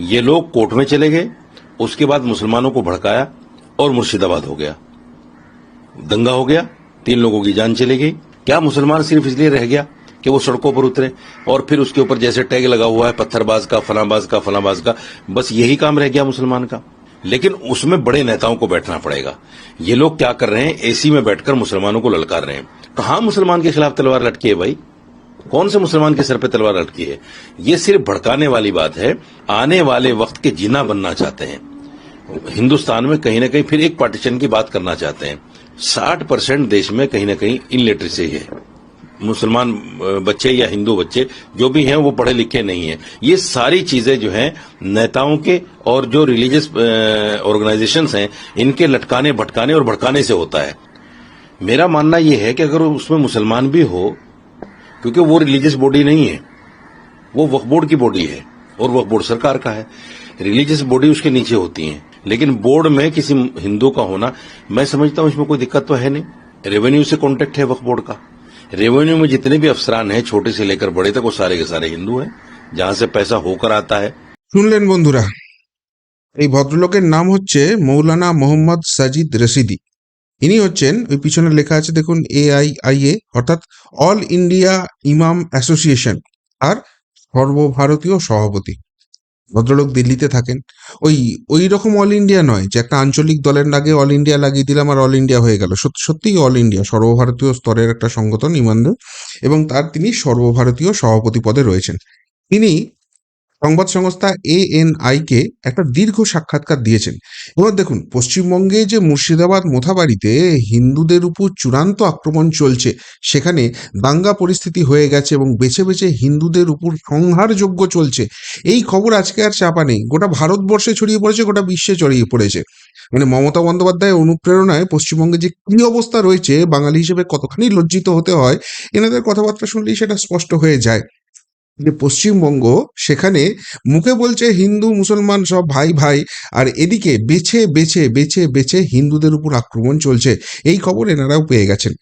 ये लोग कोर्ट में चले गए, उसके बाद मुसलमानों को भड़काया और मुर्शिदाबाद हो गया। दंगा हो गया, तीन लोगों की जान चली गई। क्या मुसलमान सिर्फ़ इसलिए रह गया कि वो सड़कों पर उतरे और फिर उसके ऊपर जैसे टैग लगा हुआ है, पत्थरबाज का, फलाबाज का फलाबाज का, बस यही काम रह गया मुसलमान का। लेकिन उसमें बड़े नेताओं को बैठना पड़ेगा। ये लोग क्या कर रहे हैं, एसी में बैठकर मुसलमानों को ललकार रहे हैं। कहा मुसलमान के खिलाफ तलवार लटकी है भाई। कौन से मुसलमान के सर पे तलवार लटकी है? ये सिर्फ़ भड़काने वाली बात है। आने वाले वक्त के जीना बनना चाहते हैं। हिंदुस्तान में कहीं ना कहीं फिर एक पार्टीशन की बात करना चाहते हैं। साठ परसेंट देश में कहीं ना कहीं इनलिटरेसी है। मुसलमान बच्चे या हिंदू बच्चे जो भी हैं, वो पढ़े लिखे नहीं हैं। ये सारी चीज़ें जो हैं, नेताओं के और जो रिलीजियस ऑर्गेनाइजेशंस हैं, इनके लटकाने, भटकाने और भड़काने से होता है। मेरा मानना यह है कि अगर उसमें मुसलमान भी हो क्योंकि वो रिलीजियस बॉडी नहीं है वो वक्फ बोर्ड की बॉडी है और वक्फ बोर्ड सरकार का है रिलीजियस बॉडी उसके नीचे होती है लेकिन बोर्ड में किसी हिंदू का होना मैं समझता हूं इसमें कोई दिक्कत तो है नहीं रेवेन्यू से कॉन्टेक्ट है वक्फ बोर्ड का रेवेन्यू में जितने भी अफसरान हैं छोटे से लेकर बड़े तक वो सारे के सारे हिंदू हैं जहां से पैसा होकर आता है শুনলেন বন্ধুরা এই ভদ্রলোকের নাম হচ্ছে মৌলানা মোহাম্মদ সাজিদ রশিদি ইনি হচ্ছেন, ওই পিছনে লেখা আছে, দেখুন এআইআইএ অর্থাৎ অল ইন্ডিয়া ইমাম অ্যাসোসিয়েশন আর সর্বভারতীয় সভাপতি। ভদ্রলোক দিল্লিতে থাকেন। ওই ওই রকম অল ইন্ডিয়া নয় যে একটা আঞ্চলিক দলের নাগে অল ইন্ডিয়া লাগিয়ে দিলাম আর অল ইন্ডিয়া হয়ে গেল। সত্যি সত্যিই অল ইন্ডিয়া, সর্বভারতীয় স্তরের একটা সংগঠন ইমানদের এবং তার তিনি সর্বভারতীয় সভাপতি পদে রয়েছেন। তিনি সংবাদ সংস্থা এএনআই কে একটা দীর্ঘ সাক্ষাৎকার দিয়েছেন। এবার দেখুন, পশ্চিমবঙ্গে যে মুর্শিদাবাদ মোথাবাড়িতে হিন্দুদের উপর চূড়ান্ত আক্রমণ চলছে, সেখানে দাঙ্গা পরিস্থিতি হয়ে গেছে এবং বেছে বেছে হিন্দুদের উপর সংহারযোগ্য চলছে। এই খবর আজকে আর চাপা নেই। গোটা ভারতবর্ষে ছড়িয়ে পড়েছে, গোটা বিশ্বে ছড়িয়ে পড়েছে। মানে মমতা বন্দ্যোপাধ্যায়ের অনুপ্রেরণায় পশ্চিমবঙ্গে যে কি অবস্থা রয়েছে, বাঙালি হিসেবে কতখানি লজ্জিত হতে হয়, এনাদের কথাবার্তা শুনলেই সেটা স্পষ্ট হয়ে যায়। যে পশ্চিমবঙ্গ, সেখানে মুখে বলছে হিন্দু, মুসলমান সব ভাই ভাই, আর এদিকে বেছে বেছে বেছে বেছে হিন্দুদের উপর আক্রমণ চলছে। এই খবর এনারাও পেয়ে গেছেন।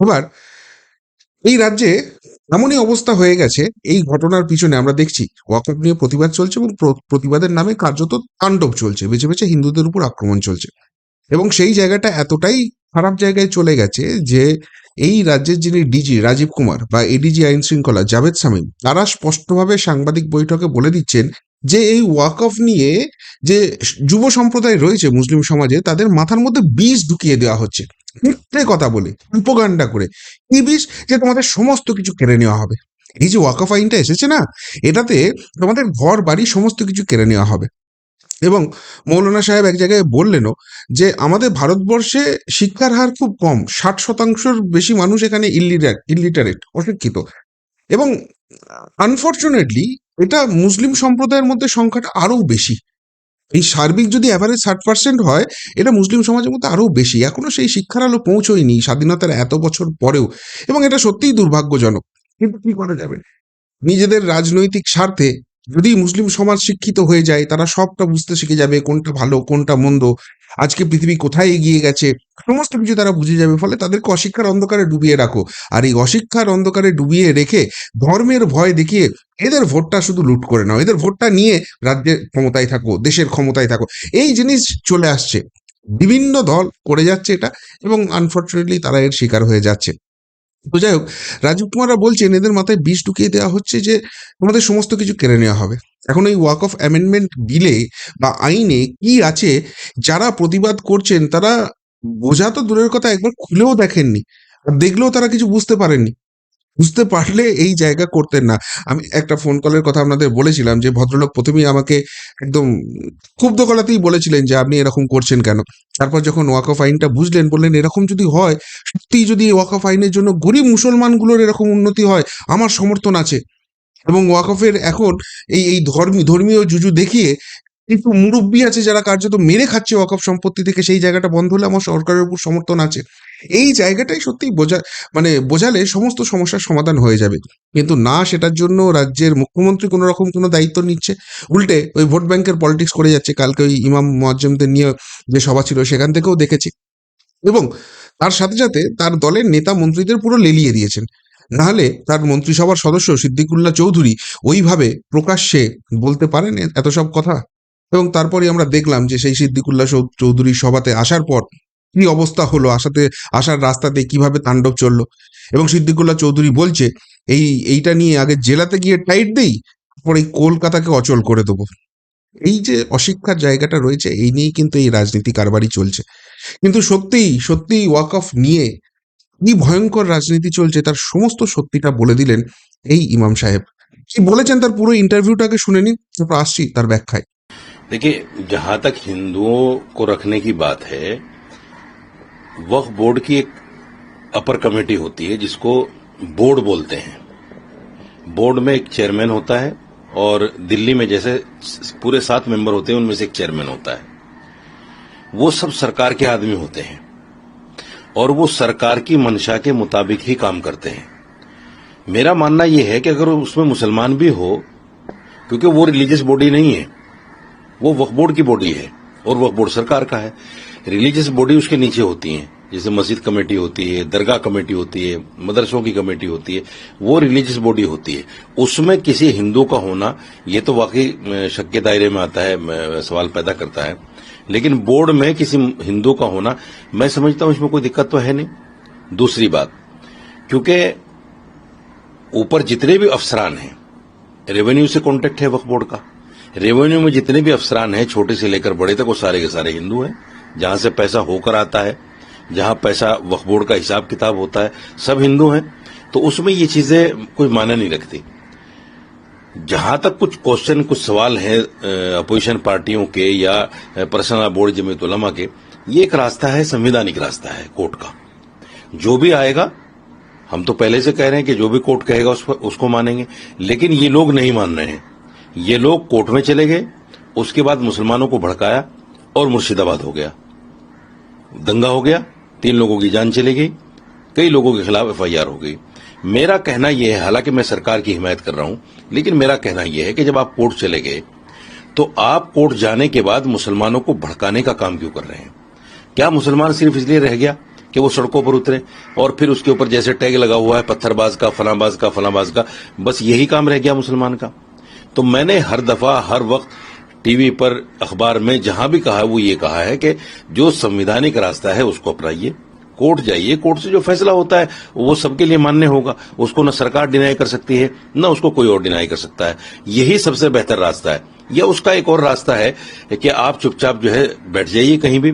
এবার এই রাজ্যে এমনই অবস্থা হয়ে গেছে, এই ঘটনার পিছনে আমরা দেখছি ওয়াকফ নিয়ে প্রতিবাদ চলছে এবং প্রতিবাদের নামে কার্যত তাণ্ডব চলছে, বেছে বেছে হিন্দুদের উপর আক্রমণ চলছে। এবং সেই জায়গাটা এতটাই খারাপ জায়গায় চলে গেছে যে এই রাজ্যের যিনি ডিজি রাজীব কুমার বা এডিজি আইন শৃঙ্খলা, জাভেদ সামিম তারা স্পষ্টভাবে সাংবাদিক বৈঠকে বলে দিচ্ছেন যে এই ওয়াকফ নিয়ে যে যুব সম্প্রদায় রয়েছে মুসলিম সমাজে, তাদের মাথার মধ্যে বীজ ঢুকিয়ে দেওয়া হচ্ছে। মিথ্যে কথা বলে উপগান্ডা করে। কি বিষ? যে তোমাদের সমস্ত কিছু কেড়ে নেওয়া হবে। এই যে ওয়াকফ আইনটা এসেছে না, এটাতে তোমাদের ঘর, বাড়ি সমস্ত কিছু কেড়ে নেওয়া হবে। এবং মৌলানা সাহেব এক জায়গায় বললেনও যে আমাদের ভারতবর্ষে শিক্ষার হার খুব কম, ষাট শতাংশের বেশি মানুষ এখানে ইলিটারেট ইলিটারেট অশিক্ষিত। এবং আনফর্চুনেটলি এটা মুসলিম সম্প্রদায়ের মধ্যে সংখ্যাটা আরও বেশি। এই সার্বিক যদি অ্যাভারেজ ষাট পার্সেন্ট হয়, এটা মুসলিম সমাজের মধ্যে আরও বেশি। এখনও সেই শিক্ষার আলো পৌঁছয়নি স্বাধীনতার এত বছর পরেও। এবং এটা সত্যিই দুর্ভাগ্যজনক। কিন্তু কি করা যাবে? নিজেদের রাজনৈতিক স্বার্থে যদি মুসলিম সমাজ শিক্ষিত হয়ে যায়, তারা সবটা বুঝতে শিখে যাবে কোনটা ভালো, কোনটা মন্দ, আজকে পৃথিবী কোথায় এগিয়ে গেছে, সমস্ত কিছু তারা বুঝে যাবে, ফলে তাদেরকে অশিক্ষার অন্ধকারে ডুবিয়ে রাখো। আর এই অশিক্ষার অন্ধকারে ডুবিয়ে রেখে ধর্মের ভয় দেখিয়ে এদের ভোটটা শুধু লুট করে নাও, এদের ভোটটা নিয়ে রাজ্যের ক্ষমতায় থাকো, দেশের ক্ষমতায় থাকো। এই জিনিস চলে আসছে। বিভিন্ন দল করে যাচ্ছে এটা, এবং আনফর্চুনেটলি তারা এর শিকার হয়ে যাচ্ছে। তো যাই হোক, রাজীব কুমাররা বলছেন এদের মাথায় বিষ ঢুকিয়ে দেওয়া হচ্ছে যে তোমাদের সমস্ত কিছু কেড়ে নেওয়া হবে। এখন এই ওয়াক অফ অ্যামেন্ডমেন্ট বিলে বা আইনে কি আছে যারা প্রতিবাদ করছেন তারা বোঝা তো দূরের কথা, একবার খুলেও দেখেননি। আর দেখলেও তারা কিছু বুঝতে পারেননি। বুঝতে পারলে এই জায়গা করতেন না। আমি একটা ফোন কলের কথা আপনাদের বলেছিলাম যে, ভদ্রলোক প্রথমেই আমাকে একদম ক্ষুব্ধ গলাতেই বলেছিলেন যে, আপনি এরকম করছেন কেন? তারপর যখন ওয়াক অফ আইনটা বুঝলেন, বললেন, এরকম যদি হয়, সত্যিই যদি ওয়াক অফ আইনের জন্য গরিব মুসলমানগুলোর এরকম উন্নতি হয়, আমার সমর্থন আছে। এবং ওয়াকফের এখন এই এই ধর্মী, ধর্মীয় জুজু দেখিয়ে কিন্তু মুরব্বী আছে যারা কার্যত মেরে খাচ্ছে ওয়াকফ সম্পত্তি থেকে, সেই জায়গাটা বন্ধ হলে আমার সরকারের উপর সমর্থন আছে। এই জায়গাটাই সত্যি বোঝা মানে বোঝালে সমস্ত সমস্যার সমাধান হয়ে যাবে। কিন্তু না সেটার জন্য রাজ্যের মুখ্যমন্ত্রী কোনো রকম কোনো দায়িত্ব নিচ্ছে। উল্টে ওই ভোট ব্যাংকের পলিটিক্স করে যাচ্ছে। কালকে ওই ইমাম মোয়াজ্জেমদের নিয়ে যে সভা ছিল সেখান থেকেও দেখেছি। এবং তার সাথে সাথে তার দলের নেতা মন্ত্রীদের পুরো লেলিয়ে দিয়েছেন। নাহলে তার মন্ত্রিসভার সদস্য সিদ্দিকুল্লাহ চৌধুরী ওইভাবে প্রকাশ্যে বলতে পারেন এত সব কথা? এবং তারপরে আমরা দেখলাম যে সেই সিদ্দিকুল্লাহ চৌধুরীর সভাতে আসার পর কি অবস্থা হলো আসাতে আসার রাস্তাতে কিভাবে তাণ্ডব চললো এবং সিদ্দিকুল্লাহ চৌধুরী বলছে এই এইটা নিয়ে আগে জেলাতে গিয়ে টাইট দেই তারপর এই কলকাতাকে অচল করে দেবো এই যে অশিক্ষার জায়গাটা রয়েছে এই নিয়েই কিন্তু এই রাজনীতি কারবারই চলছে কিন্তু সত্যিই সত্যিই ওয়াক অফ নিয়ে কি ভয়ঙ্কর রাজনীতি চলছে তার সমস্ত সত্যিটা বলে দিলেন এই ইমাম সাহেব কি বলেছেন তার পুরো ইন্টারভিউটাকে শুনে নিন তারপর আসছি তার ব্যাখ্যায় देखिए जहां तक हिंदुओं को रखने की बात है वक्फ बोर्ड की एक अपर कमेटी होती है, जिसको बोर्ड बोलते हैं। बोर्ड में एक चेयरमैन होता है, और दिल्ली में जैसे पूरे सात मेंबर होते हैं, उनमें से एक चेयरमैन होता है। वो सब सरकार के आदमी होते हैं, और वो सरकार की मंशा के मुताबिक ही काम करते हैं। मेरा मानना यह है कि अगर उसमें मुसलमान भी हो, क्योंकि वो रिलीजियस बॉडी नहीं है, वो वक्फ बोर्ड की बॉडी है, और वक्फ बोर्ड सरकार का है रिलीजियस बॉडी उसके नीचे होती है। जैसे मस्जिद कमेटी होती है, दरगाह कमेटी होती है, मदरसों की कमेटी होती है, वो रिलीजियस बॉडी होती है। उसमें किसी हिंदू का होना, ये तो वाकई शक के दायरे में आता है सवाल पैदा करता है। लेकिन बोर्ड में किसी हिंदू का होना, मैं समझता हूँ इसमें कोई दिक्कत तो है नहीं। दूसरी बात, क्योंकि ऊपर जितने भी अफसरान हैं रेवेन्यू से कॉन्टेक्ट है वक्फ बोर्ड का। रेवेन्यू में जितने भी अफसरान हैं, छोटे से लेकर बड़े तक, वो सारे के सारे हिंदू हैं। जहाँ से पैसा होकर आता है, जहाँ पैसा वक्फ बोर्ड का हिसाब किताब होता है, सब हिंदू हैं तो उसमें ये चीज़ें कोई मायने नहीं रखती। जहाँ तक कुछ क्वेश्चन कुछ सवाल हैं अपोजिशन पार्टियों के या पर्सनल बोर्ड जमीयत उलमा के, ये एक रास्ता है, संवैधानिक रास्ता है, कोर्ट का। जो भी आएगा, हम तो पहले से कह रहे हैं कि जो भी कोर्ट कहेगा, उस पर, उसको मानेंगे, लेकिन ये लोग नहीं मान रहे हैं। ये लोग कोर्ट में चले गए, उसके बाद मुसलमानों को भड़काया और मुर्शिदाबाद हो गया। दंगा हो गया, तीन लोगों की जान चली गई, कई लोगों के खिलाफ एफआईआर हो गई। मेरा कहना यह है, हालाँकि मैं सरकार की हिमायत कर रहा हूँ, लेकिन मेरा कहना यह है कि जब आप कोर्ट चले गए तो आप कोर्ट जाने के बाद मुसलमानों को भड़काने का काम क्यों कर रहे हैं? क्या मुसलमान सिर्फ़ इसलिए रह गया कि वो सड़कों पर उतरे और फिर उसके ऊपर जैसे टैग लगा हुआ है, पत्थरबाज का, फलाबाज का फलाबाज का, बस यही काम रह गया मुसलमान का? तो मैंने हर दफ़ा, हर वक्त टीवी पर अखबार में जहाँ भी कहा वो ये कहा है कि जो संविधानिक रास्ता है, उसको अपनाइए। कोर्ट जाइए, कोर्ट से जो फैसला होता है, वो सबके लिए मान्य होगा। उसको न सरकार डिनाई कर सकती है, न उसको कोई और डिनाई कर सकता है। यही सबसे बेहतर रास्ता है। या उसका एक और रास्ता है कि आप चुपचाप जो है, बैठ जाइए कहीं भी।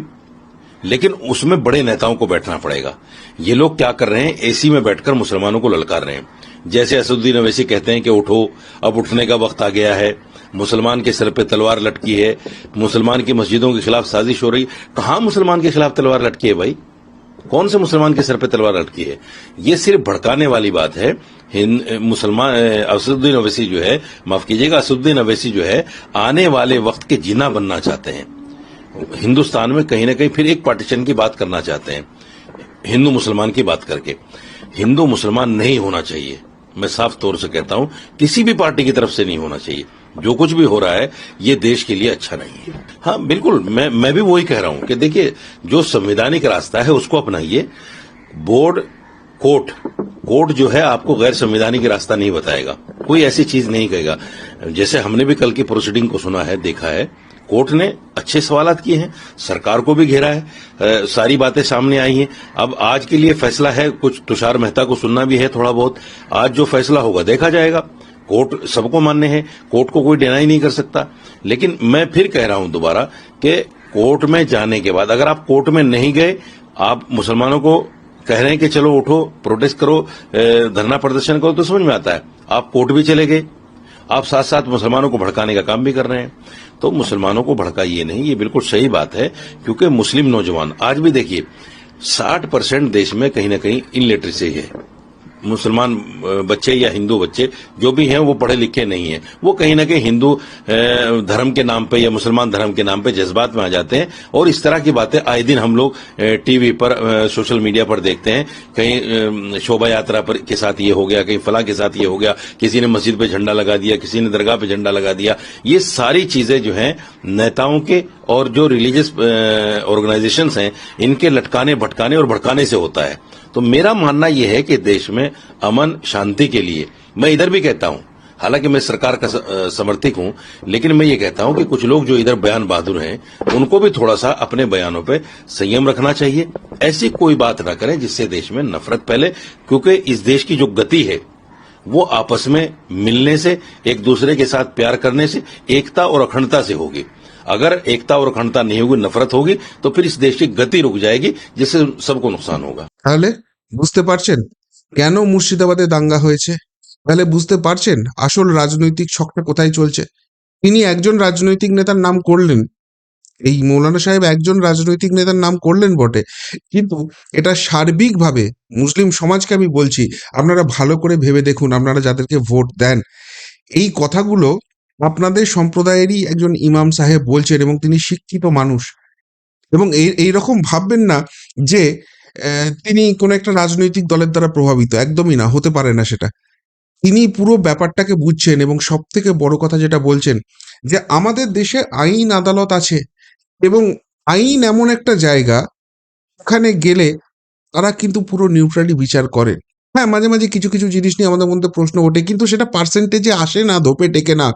लेकिन उसमें बड़े नेताओं को बैठना पड़ेगा। ये लोग क्या कर रहे हैं? एसी में बैठकर मुसलमानों को ललकार रहे हैं। जैसे असदुद्दीन अवैसी कहते हैं कि उठो, अब उठने का वक्त आ गया है। मुसलमान के सर पे तलवार लटकी है, मुसलमान की मस्जिदों के खिलाफ साजिश हो रही कहाँ मुसलमान के खिलाफ तलवार लटकी है भाई? कौन से मुसलमान के सर पे तलवार लटकी है? ये सिर्फ़ भड़काने वाली बात है। मुसलमान असदुद्दीन अवैसी जो है, माफ़ कीजिएगा, असदुद्दीन अवैसी जो है, आने वाले वक्त के जीना बनना चाहते हैं। हिंदुस्तान में कहीं ना कहीं फिर एक पार्टीशन की बात करना चाहते हैं। हिंदू मुसलमान की बात करके। हिंदू मुसलमान नहीं होना चाहिए। मैं साफ़ तौर से कहता हूँ, किसी भी पार्टी की तरफ़ से नहीं होना चाहिए। जो कुछ भी हो रहा है ये देश के लिए अच्छा नहीं है। हाँ बिल्कुल मैं मैं भी वही कह रहा हूँ कि देखिए जो संवैधानिक रास्ता है उसको अपनाइए। बोर्ड कोर्ट कोर्ट जो है आपको गैर संवैधानिक रास्ता नहीं बताएगा। कोई ऐसी चीज़ नहीं कहेगा। जैसे हमने भी कल की प्रोसीडिंग को सुना है देखा है कोर्ट ने अच्छे सवाल किए हैं सरकार को भी घेरा है आ, सारी बातें सामने आई हैं। अब आज के लिए फैसला है कुछ तुषार मेहता को सुनना भी है थोड़ा बहुत। आज जो फैसला होगा देखा जाएगा। कोर्ट सबको मान्य है, कोर्ट को कोई डिनाई नहीं कर सकता। लेकिन मैं फिर कह रहा हूँ दोबारा कि कोर्ट में जाने के बाद, अगर आप कोर्ट में नहीं गए, आप मुसलमानों को कह रहे हैं कि चलो उठो प्रोटेस्ट करो धरना प्रदर्शन करो तो समझ में आता है। आप कोर्ट भी चले गए। आप साथ साथ मुसलमानों को भड़काने का काम भी कर रहे हैं। तो मुसलमानों को भड़काइए नहीं, ये बिल्कुल सही बात है, क्योंकि मुस्लिम नौजवान, आज भी देखिए 60 परसेंट देश में कहीं ना कहीं इनलिटरेसी है। मुसलमान बच्चे या हिंदू बच्चे, जो भी हैं, वो पढ़े लिखे नहीं हैं। वो कहीं ना कहीं हिंदू धर्म के नाम पे या मुसलमान धर्म के नाम पे जज्बात में आ जाते हैं। और इस तरह की बातें आए दिन हम लोग टीवी पर सोशल मीडिया पर देखते हैं। कहीं शोभा यात्रा पर के साथ ये हो गया, कहीं फला के साथ ये हो गया, किसी ने मस्जिद पे झंडा लगा दिया, किसी ने दरगाह पे झंडा लगा दिया। ये सारी चीज़ें जो हैं, नेताओं के और जो रिलीजियस ऑर्गेनाइजेशन हैं, इनके लटकाने, भटकाने और भड़काने से होता है। तो मेरा मानना यह है कि देश में अमन शांति के लिए, मैं इधर भी कहता हूँ, हालाँकि मैं सरकार का समर्थक हूँ, लेकिन मैं ये कहता हूँ कि कुछ लोग जो इधर बयान बहादुर हैं, उनको भी थोड़ा सा अपने बयानों पे संयम रखना चाहिए। ऐसी कोई बात ना करें जिससे देश में नफरत फैले, क्योंकि इस देश की जो गति है, वो आपस में मिलने से, एक दूसरे के साथ प्यार करने से, एकता और अखंडता से होगी। अगर एकता और अखंडता नहीं होगी नफरत होगी तो फिर इस देश की गति रुक जाएगी जिससे सबको नुकसान होगा তাহলে বুঝতে পারছেন কেন মুর্শিদাবাদে দাঙ্গা হয়েছে তাহলে বুঝতে পারছেন আসল রাজনৈতিক ছকটা কোথায় চলছে তিনি একজন রাজনৈতিক নেতার নাম করলেন এই মৌলানা সাহেব একজন রাজনৈতিক নেতার নাম করলেন বটে কিন্তু এটা সার্বিকভাবে মুসলিম সমাজকে আমি বলছি আপনারা ভালো করে ভেবে দেখুন আপনারা যাদেরকে ভোট দেন এই কথাগুলো আপনাদের সম্প্রদায়েরই একজন ইমাম সাহেব বলছেন এবং তিনি শিক্ষিত মানুষ। এবং এই এইরকম ভাববেন না যে তিনি কোনো একটা রাজনৈতিক দলের দ্বারা প্রভাবিত। একদমই না, হতে পারে না সেটা। তিনি পুরো ব্যাপারটাকে বুঝছেন এবং সব থেকে বড় কথা যেটা বলছেন যে, আমাদের দেশে আইন আদালত আছে এবং আইন এমন একটা জায়গা, ওখানে গেলে তারা কিন্তু পুরো নিউট্রালি বিচার করে। হ্যাঁ মাঝে মাঝে কিছু কিছু জিনিস নিয়ে আমাদের মধ্যে প্রশ্ন ওঠে, কিন্তু সেটা পার্সেন্টেজে আসে না, ধোপে টেকে না।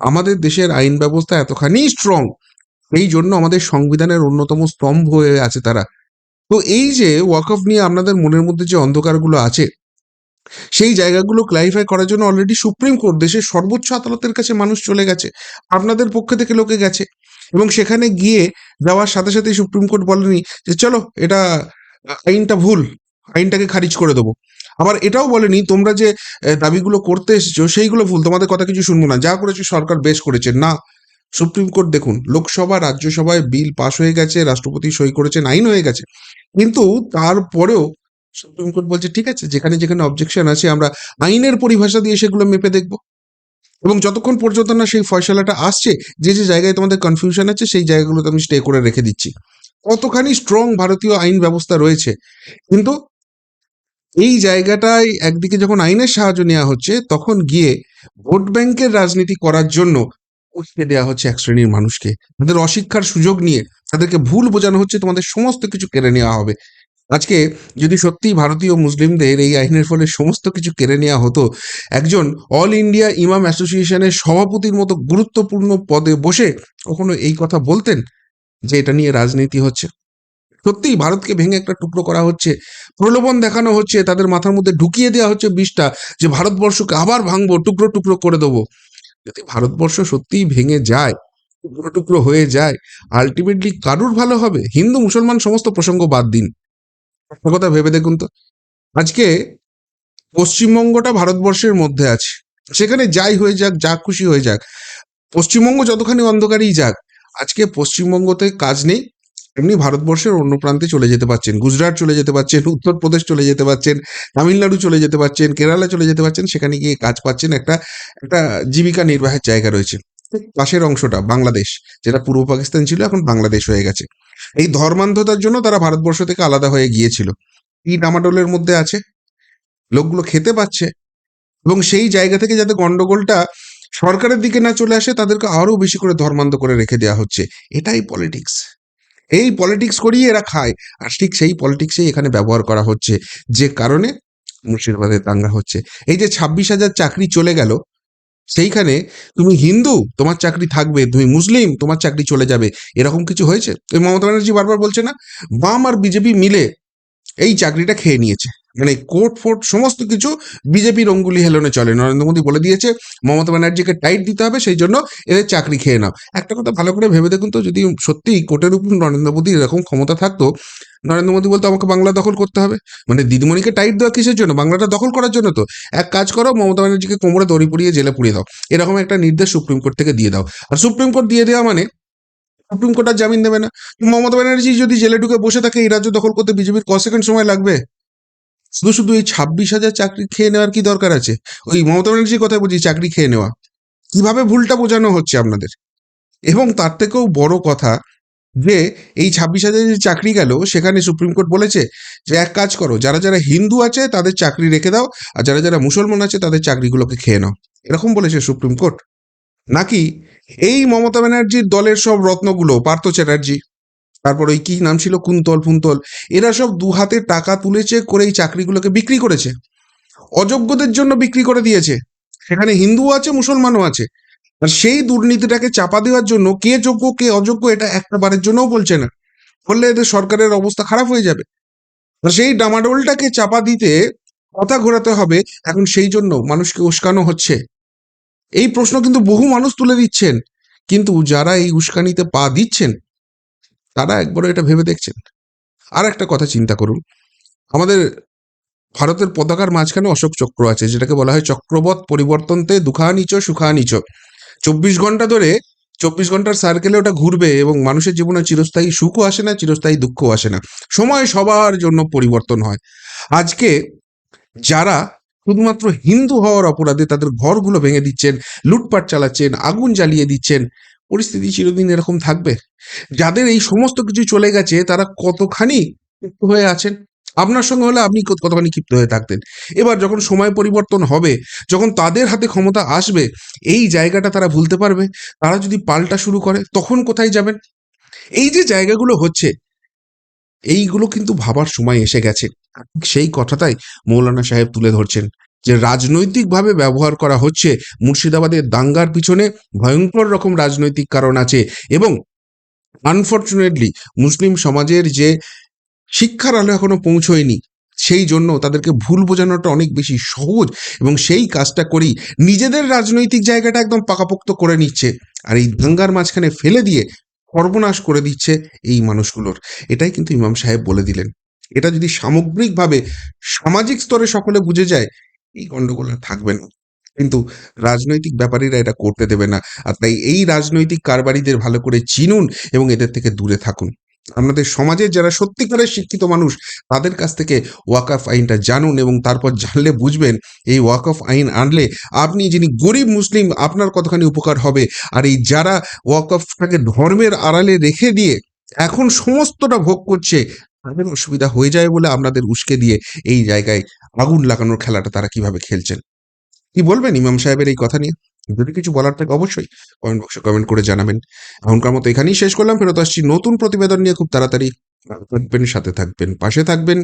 আমাদের দেশের আইন ব্যবস্থা এতখানি স্ট্রং এই জন্য আমাদের সংবিধানের অন্যতম স্তম্ভ হয়ে আছে তারা। তো এই যে ওয়াকফ নিয়ে আপনাদের মনের মধ্যে যে অন্ধকারগুলো আছে, সেই জায়গাগুলো ক্লারিফাই করার জন্য অলরেডি সুপ্রিম কোর্ট দেশের সর্বোচ্চ আদালতের কাছে মানুষ চলে গেছে, আপনাদের পক্ষ থেকে লোকে গেছে। এবং সেখানে গিয়ে যাওয়ার সাথে সাথে সুপ্রিম কোর্ট বলেনি যে, চলো, এটা আইনটা ভুল, আইনটাকে খারিজ করে দেবো। আবার এটাও বলেনি, তোমরা যে দাবিগুলো করতে এসেছ, সেইগুলো ভুল, তোমাদের কথা কিছু শুনব না। যা করেছ সরকার বেশ করেছে। না, সুপ্রিম কোর্ট দেখুন, লোকসভা, রাজ্যসভায় বিল পাশ হয়ে গেছে, রাষ্ট্রপতি সই করেছেন আইন হয়ে গেছে। কিন্তু তারপরেও সুপ্রিম কোর্ট বলছে, ঠিক আছে, যেখানে যেখানে অবজেকশন আছে, আমরা আইনের পরিভাষা দিয়ে সেগুলো মেপে দেখব। এবং যতক্ষণ পর্যন্ত না সেই ফয়সালাটা আসছে, যে যে জায়গায় তোমাদের কনফিউশন আছে, সেই জায়গাগুলোতে আমি স্টে করে রেখে দিচ্ছি। কতখানি স্ট্রং ভারতীয় আইন ব্যবস্থা রয়েছে। কিন্তু এই জায়গাটায় একদিকে যখন আইনের সাহায্য নেওয়া হচ্ছে, তখন গিয়ে ভোট ব্যাংকের রাজনীতি করার জন্য উঠিয়ে দেওয়া হচ্ছে এক শ্রেণির মানুষকে। তাদের অশিক্ষার সুযোগ নিয়ে তাদেরকে ভুল বোঝানো হচ্ছে, তোমাদের সমস্ত কিছু কেড়ে নেওয়া হবে। আজকে যদি সত্যি ভারতীয় মুসলিমদের এই আইনের ফলে সমস্ত কিছু কেড়ে নেওয়া হতো, একজন অল ইন্ডিয়া ইমাম অ্যাসোসিয়েশনের সভাপতির মতো গুরুত্বপূর্ণ পদে বসে কখনো এই কথা বলতেন যে এটা নিয়ে রাজনীতি হচ্ছে? সত্যিই ভারতকে ভেঙে একটা টুকরো করা হচ্ছে। প্রলোভন দেখানো হচ্ছে, তাদের মাথার মধ্যে ঢুকিয়ে দেওয়া হচ্ছে বিষটা যে ভারতবর্ষকে আবার ভাঙবো, টুকরো টুকরো করে দেবো। যদি ভারতবর্ষ সত্যিই ভেঙে যায়, টুকরো টুকরো হয়ে যায় আলটিমেটলি কারুর ভালো হবে? হিন্দু, মুসলমান সমস্ত প্রসঙ্গ বাদ দিন। কথা ভেবে দেখুন তো, আজকে পশ্চিমবঙ্গটা ভারতবর্ষের মধ্যে আছে। সেখানে যাই হয়ে যাক, যা খুশি হয়ে যাক। পশ্চিমবঙ্গ যতখানি অন্ধকারই যাক, আজকে পশ্চিমবঙ্গতে কাজ নেই। এমনি ভারতবর্ষের অন্য প্রান্তে চলে যেতে পারছেন। গুজরাট চলে যেতে পারছেন, উত্তরপ্রদেশ চলে যেতে পারছেন, তামিলনাড়ু চলে যেতে পারছেন, কেরালা চলে যেতে পারছেন, সেখানে গিয়ে কাজ পাচ্ছেন একটা একটা জীবিকা নির্বাহের জায়গা রয়েছে। পাশের অংশটা, বাংলাদেশ, যেটা পূর্ব পাকিস্তান ছিল, এখন বাংলাদেশ হয়ে গেছে। এই ধর্মান্ধতার জন্য তারা ভারতবর্ষ থেকে আলাদা হয়ে গিয়েছিল। এই ডামাডোলের মধ্যে আছে, লোকগুলো খেতে পাচ্ছে, এবং সেই জায়গা থেকে যাতে গন্ডগোলটা সরকারের দিকে না চলে আসে, তাদেরকে আরও বেশি করে ধর্মান্ধ করে রেখে দেওয়া হচ্ছে। এটাই পলিটিক্স। এই পলিটিক্স করিয়ে এরা খায়। আর ঠিক সেই পলিটিক্সেই এখানে ব্যবহার করা হচ্ছে। যে কারণে মুর্শিদাবাদের দাঙ্গা হচ্ছে। এই যে ছাব্বিশ হাজার চাকরি চলে গেল, সেইখানে তুমি হিন্দু, তোমার চাকরি থাকবে। তুমি মুসলিম, তোমার চাকরি চলে যাবে। এরকম কিছু হয়েছে? ওই মমতা ব্যানার্জি বারবার বলছে না? বাম আর বিজেপি মিলে এই চাকরিটা খেয়ে নিয়েছে। মানে কোর্ট ফোর্ট সমস্ত কিছু বিজেপির অঙ্গুলি হেলনে চলে। নরেন্দ্র মোদী বলে দিয়েছে, মমতা ব্যানার্জিকে টাইট দিতে হবে, সেই জন্য এদের চাকরি খেয়ে নাও। একটা কথা ভালো করে ভেবে দেখুন তো, যদি সত্যিই কোর্টের উপর নরেন্দ্র মোদীর এরকম ক্ষমতা থাকতো, নরেন্দ্র মোদী বলতো আমাকে বাংলা দখল করতে হবে। মানে দিদিমণিকে টাইট দেওয়া কিসের জন্য? বাংলাটা দখল করার জন্য তো। এক কাজ করো, মমতা ব্যানার্জিকে কোমরে দড়ি পুড়িয়ে জেলে পুড়িয়ে দাও। এরকম একটা নির্দেশ সুপ্রিম কোর্ট থেকে দিয়ে দাও। আর সুপ্রিম কোর্ট দিয়ে দেওয়া মানে সুপ্রিম কোর্ট আর জামিন দেবে না। মমতা ব্যানার্জি যদি জেলে ঢুকে বসে থাকে, এই রাজ্য দখল করতে বিজেপির ক সেকেন্ড সময় লাগবে? শুধু শুধু এই ছাব্বিশ হাজার চাকরি খেয়ে নেওয়ার কি দরকার আছে? ওই মমতা ব্যানার্জির কথা বলছি, চাকরি খেয়ে নেওয়া। কীভাবে ভুলটা বোঝানো হচ্ছে আপনাদের? এবং তার থেকেও বড় কথা যে, এই ছাব্বিশ হাজার যে চাকরি গেল, সেখানে সুপ্রিম কোর্ট বলেছে যে, এক কাজ করো, যারা যারা হিন্দু আছে, তাদের চাকরি রেখে দাও, আর যারা যারা মুসলমান আছে, তাদের চাকরিগুলোকে খেয়ে নাও। এরকম বলেছে সুপ্রিম কোর্ট। নাকি এই মমতা ব্যানার্জির দলের সব রত্নগুলো? পার্থ চ্যাটার্জি, তারপর ওই কি নাম ছিল? কুন্তল, ফুন্তল, এরা সব দু হাতে টাকা তুলেছে করে এই চাকরিগুলোকে বিক্রি করেছে। অযোগ্যদের জন্য বিক্রি করে দিয়েছে। সেখানে হিন্দু আছে, মুসলমানও আছে। আর সেই দুর্নীতিটাকে চাপা দেওয়ার জন্য কে যোগ্য, কে অযোগ্য, এটা একটা বারের জন্যও বলছে না। বললে এদের সরকারের অবস্থা খারাপ হয়ে যাবে। আর সেই ডামাডোলটাকে চাপা দিতে কথা ঘোরাতে হবে। এখন সেই জন্য মানুষকে উস্কানো হচ্ছে। এই প্রশ্ন কিন্তু বহু মানুষ তুলে দিচ্ছেন। কিন্তু যারা এই উস্কানিতে পা দিচ্ছেন, তারা একবার এটা ভেবে দেখছেন। আর একটা কথা চিন্তা করুন, আমাদের ভারতের পতাকার মাঝখানে অশোক চক্র আছে, যেটাকে বলা হয় চক্রবৎ পরিবর্তনতে দুঃখানিচ, সুখানিচ। চব্বিশ ঘণ্টা ধরে চব্বিশ ঘণ্টার সার্কেলে ওটা ঘুরবে এবং মানুষের জীবনে চিরস্থায়ী সুখও আসে না, চিরস্থায়ী দুঃখও আসে না। সময় সবার জন্য পরিবর্তন হয়। আজকে যারা শুধুমাত্র হিন্দু হওয়ার অপরাধে তাদের ঘরগুলো ভেঙে দিচ্ছেন, লুটপাট চালাচ্ছেন, আগুন জ্বালিয়ে দিচ্ছেন। পরিস্থিতি চিরদিন এরকম থাকবে। যাদের এই সমস্ত কিছু চলে গেছে, তারা কতখানি হয়ে আছেন? আপনার সঙ্গে হলে আপনি কত- কতখানি ক্ষিপ্ত হয়ে থাকতেন? এবার যখন সময় পরিবর্তন হবে, যখন তাদের হাতে ক্ষমতা আসবে, এই জায়গাটা তারা ভুলতে পারবে। তারা যদি পাল্টা শুরু করে, তখন কোথায় যাবেন? এই যে জায়গাগুলো হচ্ছে, এইগুলো কিন্তু ভাবার সময় এসে গেছে। সেই কথাটাই মৌলানা সাহেব তুলে ধরছেন যে রাজনৈতিকভাবে ব্যবহার করা হচ্ছে মুর্শিদাবাদের দাঙ্গার পিছনে ভয়ঙ্কর রকম রাজনৈতিক কারণ আছে এবং আনফর্চুনেটলি মুসলিম সমাজের যে শিক্ষার আলো এখনও পৌঁছয়নি সেই জন্য তাদেরকে ভুল বোঝানোটা অনেক বেশি সহজ এবং সেই কাজটা করেই নিজেদের রাজনৈতিক জায়গাটা একদম পাকাপোক্ত করে নিচ্ছে আর এই দাঙ্গার মাঝখানে ফেলে দিয়ে সর্বনাশ করে দিচ্ছে এই মানুষগুলোর। এটাই কিন্তু ইমাম সাহেব বলে দিলেন। এটা যদি সামগ্রিকভাবে সামাজিক স্তরে সকলে বুঝে যায়, এই গন্ডগোল থাকবে না। কিন্তু রাজনৈতিক ব্যাপারীরা এটা করতে দেবে না। আর তাই এই রাজনৈতিক কারবারিদের ভালো করে চিনুন এবং এদের থেকে দূরে থাকুন। আপনাদের সমাজের যারা সত্যিকারের শিক্ষিত মানুষ, তাদের কাছ থেকে ওয়াকফ আইনটা জানুন এবং তারপর জানলে বুঝবেন, এই ওয়াকফ আইন আনলে আপনি যিনি গরিব মুসলিম, আপনার কতখানি উপকার হবে? আর এই যারা ওয়াকফটাকে ধর্মের আড়ালে রেখে দিয়ে এখন সমস্তটা ভোগ করছে তাদের অসুবিধা হয়ে যায় বলে আপনাদের উস্কে দিয়ে এই জায়গায় আগুন লাগানোর খেলাটা তারা কীভাবে খেলছেন? কি বলবেন ইমাম সাহেবের এই কথা নিয়ে? যদি কিছু বলার থাকে অবশ্যই কমেন্ট বক্সে কমেন্ট করে জানাবেন। এখনকার মতো এখানেই শেষ করলাম, ফেরত আসছি নতুন প্রতিবেদন নিয়ে। খুব তাড়াতাড়ি থাকবেন, সাথে থাকবেন, পাশে থাকবেন।